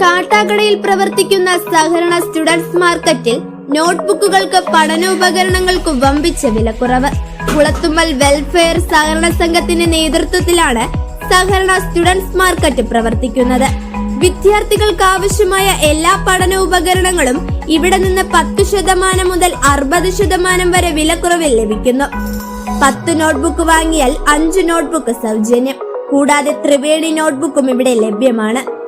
കാട്ടാക്കടയിൽ പ്രവർത്തിക്കുന്ന സഹകരണ സ്റ്റുഡൻസ് മാർക്കറ്റിൽ നോട്ട്ബുക്കുകൾക്ക് പഠനോപകരണങ്ങൾക്ക് വമ്പിച്ച വിലക്കുറവ്. കുളത്തുമ്മൽ വെൽഫെയർ സഹകരണ സംഘത്തിന്റെ നേതൃത്വത്തിലാണ് സഹകരണ സ്റ്റുഡൻസ് മാർക്കറ്റ് പ്രവർത്തിക്കുന്നത്. വിദ്യാർത്ഥികൾക്ക് ആവശ്യമായ എല്ലാ പഠന ഉപകരണങ്ങളും ഇവിടെ നിന്ന് പത്ത് ശതമാനം മുതൽ അറുപത് ശതമാനം വരെ വിലക്കുറവിൽ ലഭിക്കുന്നു. പത്ത് നോട്ട്ബുക്ക് വാങ്ങിയാൽ അഞ്ച് നോട്ട്ബുക്ക് സൗജന്യം. കൂടാതെ ത്രിവേണി നോട്ട്ബുക്കും ഇവിടെ ലഭ്യമാണ്.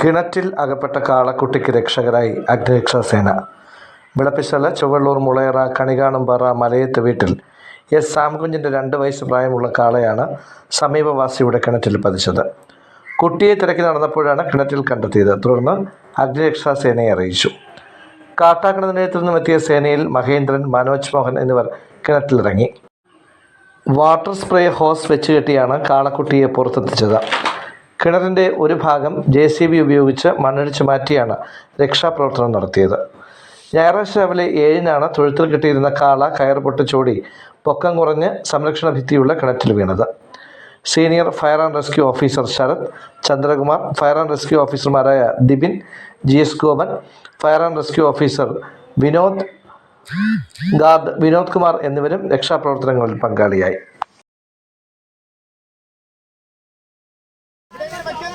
കിണറ്റിൽ അകപ്പെട്ട കാളക്കുട്ടിക്ക് രക്ഷകരായി അഗ്നിരക്ഷാസേന വിളപ്പിശല ചുവള്ളൂർ മുളയറ കണികാണുംപാറ മലയത്ത് വീട്ടിൽ എസ് സാംകുഞ്ഞിന്റെ രണ്ട് വയസ്സ് പ്രായമുള്ള കാളയാണ് സമീപവാസിയുടെ കിണറ്റിൽ പതിച്ചത്. കുട്ടിയെ തിരക്കി നടന്നപ്പോഴാണ് കിണറ്റിൽ കണ്ടെത്തിയത്. തുടർന്ന് അഗ്നിരക്ഷാസേനയെ അറിയിച്ചു. കാട്ടാക്കട നിലയത്തിൽ നിന്നും എത്തിയ സേനയിൽ മഹേന്ദ്രൻ മനോജ് മോഹൻ എന്നിവർ കിണറ്റിലിറങ്ങി. വാട്ടർ സ്പ്രേ ഹോസ് വെച്ച് കെട്ടിയാണ് കാളക്കുട്ടിയെ പുറത്തെത്തിച്ചത്. കിണറിന്റെ ഒരു ഭാഗം ജെ സി ബി ഉപയോഗിച്ച് മണ്ണടിച്ചു മാറ്റിയാണ് രക്ഷാപ്രവർത്തനം നടത്തിയത്. ഞായറാഴ്ച രാവിലെ ഏഴിനാണ് തൊഴുത്തിൽ കിട്ടിയിരുന്ന കാള കയർ പൊട്ടിച്ചോടി പൊക്കം കുറഞ്ഞ് സംരക്ഷണ ഭിത്തിയുള്ള കിണറ്റിൽ വീണത്. Senior fire and rescue officer Sarath Chandrakumar fire and rescue ഓഫീസർമാരായ Dibin G S Gopan fire and rescue officer Vinod guard Vinod Kumar എന്നിവരും രക്ഷാപ്രവർത്തനങ്ങളിൽ പങ്കാളിയായി.